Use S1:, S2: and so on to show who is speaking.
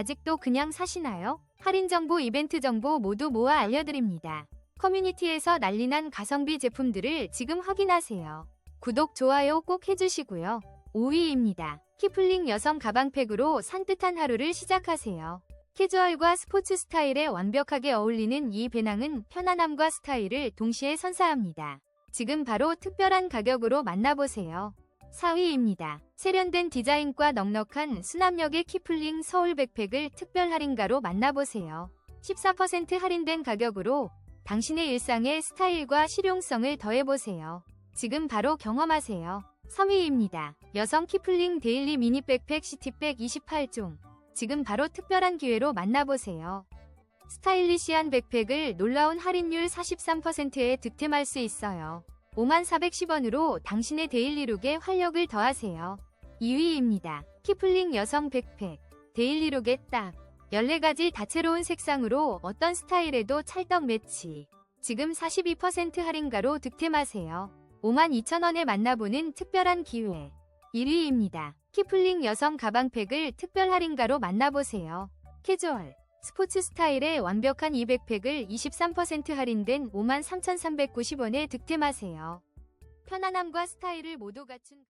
S1: 아직도 그냥 사시나요? 할인 정보, 이벤트 정보 모두 모아 알려드립니다. 커뮤니티에서 난리난 가성비 제품들을 지금 확인하세요. 구독, 좋아요 꼭 해주시고요. 5위입니다. 키플링 여성 가방팩으로 산뜻한 하루를 시작하세요. 캐주얼과 스포츠 스타일에 완벽하게 어울리는 이 배낭은 편안함과 스타일을 동시에 선사합니다. 지금 바로 특별한 가격으로 만나보세요. 4위입니다. 세련된 디자인과 넉넉한 수납력의 키플링 서울 백팩을 특별 할인가로 만나보세요. 14% 할인된 가격으로 당신의 일상에 스타일과 실용성을 더해보세요. 지금 바로 경험하세요. 3위입니다. 여성 키플링 데일리 미니 백팩 시티백 28종. 지금 바로 특별한 기회로 만나보세요. 스타일리시한 백팩을 놀라운 할인율 43%에 득템할 수 있어요. 5410원으로 당신의 데일리룩에 활력을 더하세요. 2위입니다. 키플링 여성 백팩. 데일리룩에 딱 14가지 다채로운 색상으로 어떤 스타일에도 찰떡 매치. 지금 42% 할인가로 득템하세요. 52,000원에 만나보는 특별한 기회. 1위입니다. 키플링 여성 가방팩을 특별 할인가로 만나보세요. 캐주얼, 스포츠 스타일의 완벽한 이 백팩을 23% 할인된 53,390원에 득템하세요. 편안함과 스타일을 모두 갖춘